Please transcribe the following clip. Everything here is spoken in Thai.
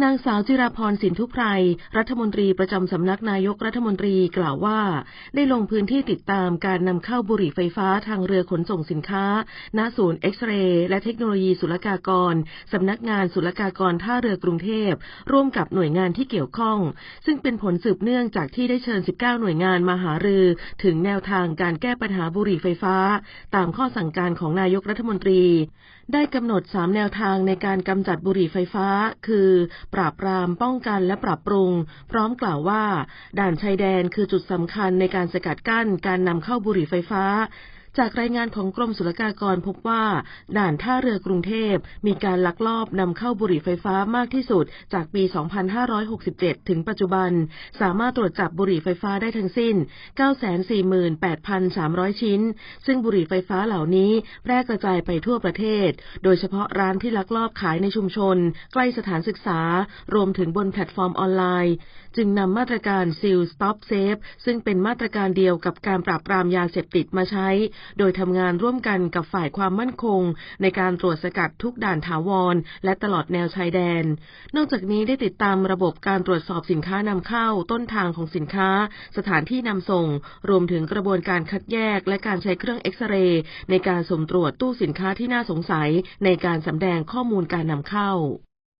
นางสาวจิราพรสินทุไพรรัฐมนตรีประจำสำนักนายกรัฐมนตรีกล่าวว่า ได้ลงพื้นที่ติดตามการนำเข้าบุหรี่ไฟฟ้าทางเรือขนส่งสินค้า ณศูนย์เอ็กซเรย์และเทคโนโลยีศุลกากรสำนักงานศุลกากรท่าเรือกรุงเทพ ร่วมกับหน่วยงานที่เกี่ยวข้อง ซึ่งเป็นผลสืบเนื่องจากที่ได้เชิญ 19 หน่วยงานมาหารือ ถึงแนวทางการแก้ปัญหาบุหรี่ไฟฟ้า ตามข้อสั่งการของนายกรัฐมนตรี ได้กำหนด 3 แนวทางในการกำจัดบุหรี่ไฟฟ้า คือปราบปรามป้องกันและปรับปรุง พร้อมกล่าวว่า ด่านชายแดนคือจุดสำคัญในการสกัดกั้นการนำเข้าบุหรี่ไฟฟ้า จากรายงานของกรมศุลกากรพบว่า ด่านท่าเรือกรุงเทพมีการลักลอบนำเข้าบุหรี่ไฟฟ้ามากที่สุด จากปี 2567 ถึงปัจจุบัน สามารถตรวจจับบุหรี่ไฟฟ้าได้ทั้งสิ้น 948,300 ชิ้น ซึ่งบุหรี่ไฟฟ้าเหล่านี้แพร่กระจายไปทั่วประเทศ โดยเฉพาะร้านที่ลักลอบขายในชุมชน ใกล้สถานศึกษา รวมถึงบนแพลตฟอร์มออนไลน์ จึงนำมาตรการ Seal Stop Safe ซึ่งเป็นมาตรการเดียวกับการปราบปรามยาเสพติดมาใช้โดยทำงานร่วมกันกับฝ่ายความมั่นคง ในการตรวจสกัดทุกด่านถาวร และตลอดแนวชายแดน นอกจากนี้ได้ติดตามระบบการตรวจสอบสินค้านำเข้า ต้นทางของสินค้า สถานที่นำส่ง รวมถึงกระบวนการคัดแยก และการใช้เครื่องเอ็กซเรย์ในการสุมตรวจตู้สินค้าที่น่าสงสัย ในการสำแดงข้อมูลการนำเข้า